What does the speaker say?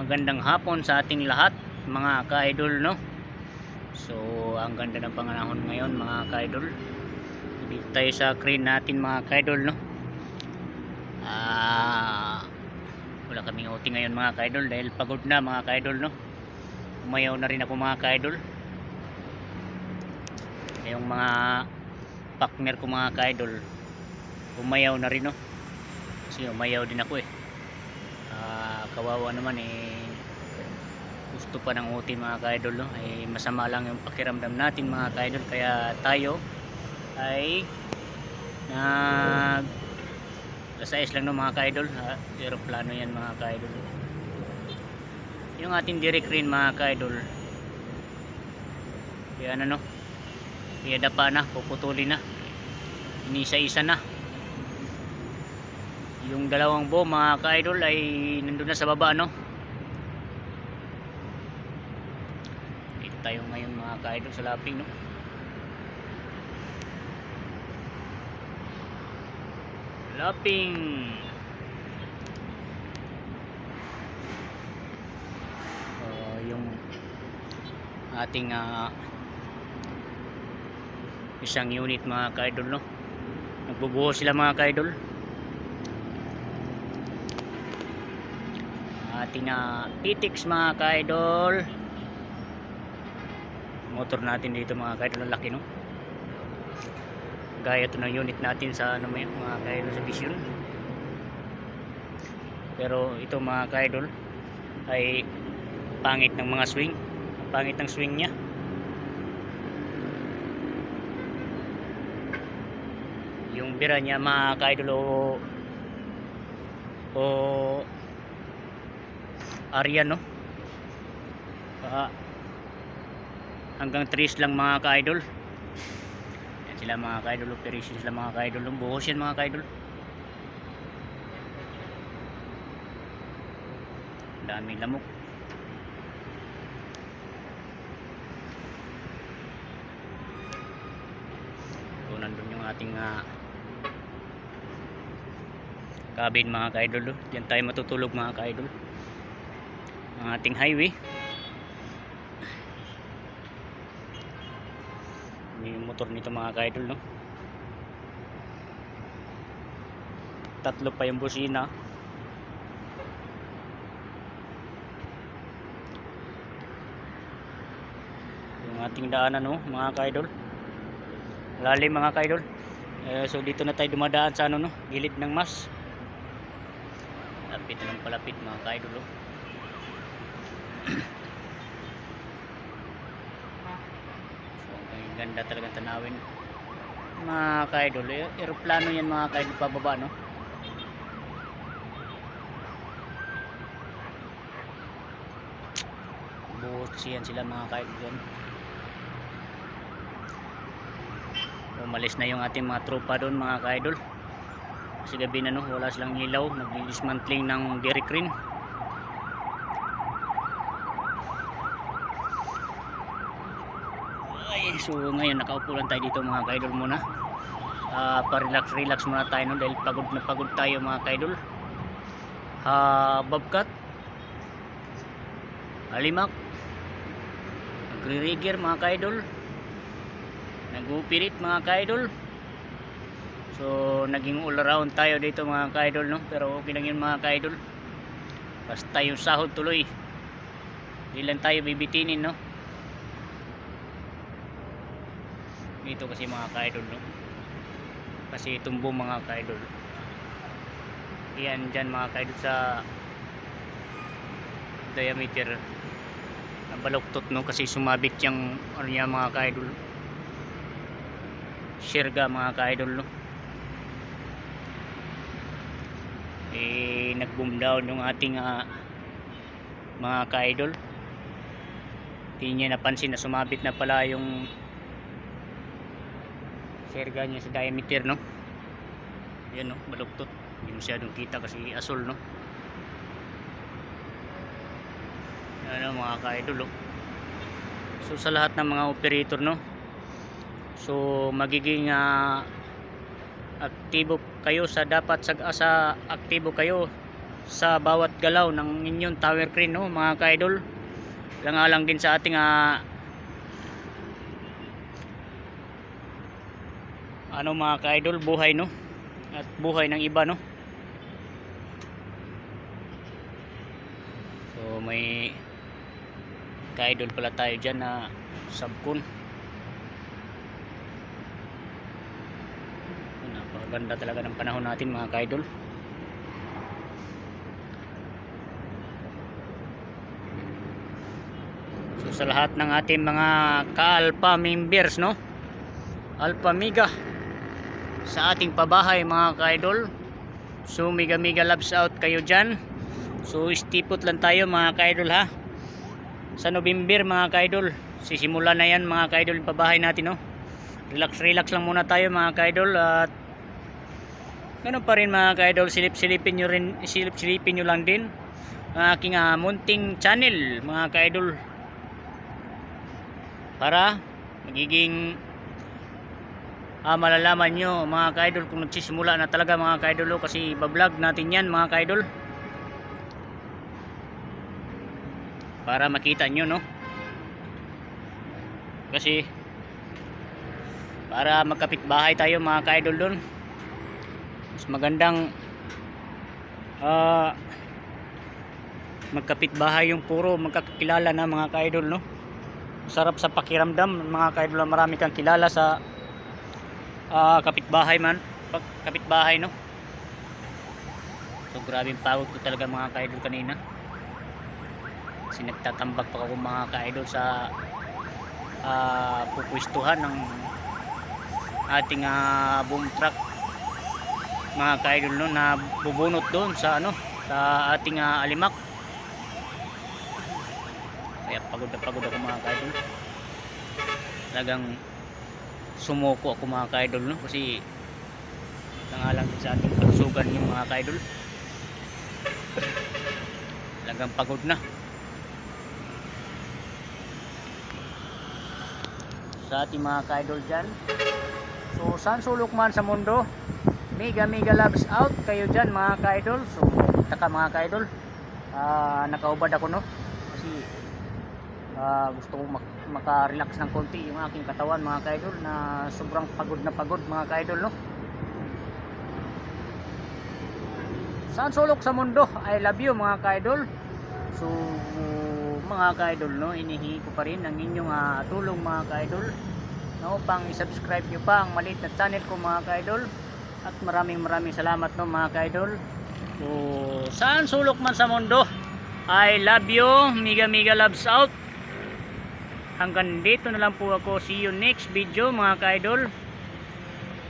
Magandang hapon sa ating lahat mga ka-idol no. So ang ganda ng panganahon ngayon mga ka-idol. Dito tayo sa crane natin mga ka-idol no. Ah wala kaming outing ngayon mga ka-idol dahil pagod na mga ka-idol no. Umayaw na rin ako mga ka-idol. Yung mga partner ko mga ka-idol umayaw na rin no. Kasi umayaw din ako eh. Ah, kawawa naman eh gusto pa ng OT mga ka-idol no? ay masama lang yung pakiramdam natin mga ka-idol. Kaya tayo ay nag lasais lang no mga ka-idol ha? aeroplano yan mga ka-idol. Yung ating direct rin mga ka-idol. Kaya ano no? Kaya dapa na puputulin na. Inisa-isa na yung dalawang bo mga ka-idol ay nandun na sa baba no? Dito tayo ngayon mga ka-idol sa laping no? Laping! Uh, yung ating ah, isang unit mga ka-idol no? Nagbubuho sila mga ka-idol ating uh, PTX mga ka-idol. Motor natin dito mga ka-idol laki no? Gaya to ng unit natin sa ano mga ka-idol sa vision. Pero ito mga ka-idol ay pangit ng mga swing. Pangit ng swing niya. Yung bira niya mga ka-idol o o area no? Ah, hanggang 3 lang mga ka-idol. Yan sila mga ka-idol. Operation sila mga ka-idol. Buhos yan mga ka-idol. Daming lamok. So nandun yung ating ah, cabin mga ka-idol. Diyan tayo matutulog mga ka-idol ang ating highway. Yun yung motor nito mga ka-idol no? Tatlo pa yung busina. Yung ating daanan no? Mga ka-idol. Lalim mga ka-idol. Eh, so dito na tayo dumadaan sa ano no? Gilid ng mas. Lapit na ng palapit mga ka-idol oh. So, ganda talagang tanawin. Mga ka-idol, eh, aeroplano yan mga ka-idol pababa, no? Buhot siyan sila mga ka-idol yan. Umalis na yung ating mga tropa doon mga ka-idol. Kasi gabi na no, wala silang ilaw. Nag-dismantling ng Derrick Rin. So ngayon nakaupo lang tayo dito mga kaidol muna. Ah, pa-relax relax muna tayo no dahil pagod na pagod tayo mga kaidol. Ah, Bobcat. Alimak. Nagre-rigger mga kaidol. Nag-upirit mga kaidol. So, naging all around tayo dito mga kaidol no. Pero okay lang yun mga kaidol. Basta yung sahod tuloy. Hindi lang tayo bibitinin no. Dito kasi mga ka-idol no? kasi tumbo mga ka-idol. Yan dyan mga ka-idol sa diameter na baluktot no? Kasi sumabit yung ano niya mga ka-idol. Sirga mga ka-idol no? Eh nag boom down yung ating ah, mga ka-idol. Hindi napansin na sumabit na pala yung serga niya sa diameter no? Yan no? Baluktot hindi masyadong kita kasi asol no? Yan no, mga ka-idol oh. so sa lahat ng mga operator no? So magiging ah, aktibo kayo sa dapat sa, sa aktibo kayo sa bawat galaw ng inyong tower crane no mga ka-idol? Lang din sa ating ah, ano mga ka-idol buhay no? At buhay ng iba no? So may ka-idol pala tayo dyan na subcon napakaganda talaga ng panahon natin mga ka-idol. So sa lahat ng ating mga ka-alpha members no? Alpha mega sa ating pabahay mga ka-idol. So mega mega loves out kayo dyan. So istipot lang tayo mga ka-idol ha? Sa November mga ka-idol sisimula na yan mga ka-idol yung pabahay natin no? Relax relax lang muna tayo mga ka-idol at ganun pa rin mga ka-idol silip silipin nyo rin silip silipin nyo lang din ang aking ah, munting channel mga ka-idol. Para magiging ah, malalaman nyo mga ka-idol kung nagsisimula na talaga mga ka-idol oh, kasi bablog natin yan mga ka-idol. Para makita nyo no? Kasi para magkapit bahay tayo mga ka-idol doon mas magandang ah magkapit bahay yung puro magkakilala na mga ka-idol no? Sarap sa pakiramdam mga ka-idol na marami kang kilala sa ah, kapitbahay man. Pag kapitbahay no? So grabe pagod ko talaga mga ka-idol kanina. Kasi nagtatambak pa ako mga ka-idol sa ah, pupwestuhan ng ating ah, boom truck. Mga ka-idol no na bubunot doon sa ano sa ating ah, alimak. Kaya pagod na pagod ako mga ka-idol. Talagang sumuko ako mga ka-idol no? Kasi nangalang sa ating pagsugan yung mga ka-idol. Talagang pagod na. Sa ating mga ka-idol dyan. So saan sulok man sa mundo. Mega mega loves out kayo dyan mga ka-idol. So taka mga ka-idol. Ah, nakaubad ako no? Kasi ah, gusto kong mak- maka-relax ng konti yung aking katawan mga ka-idol na sobrang pagod na pagod mga ka-idol no? Saan sulok sa mundo I love you mga ka-idol. So mga ka-idol no inihingi ko pa rin ang inyong ah, tulong mga ka-idol no upang i-subscribe nyo pa ang maliit na channel ko mga ka-idol. At maraming maraming salamat no mga ka-idol. So saan sulok man sa mundo I love you miga miga loves out hanggang dito na lang po ako. See you next video mga ka-idol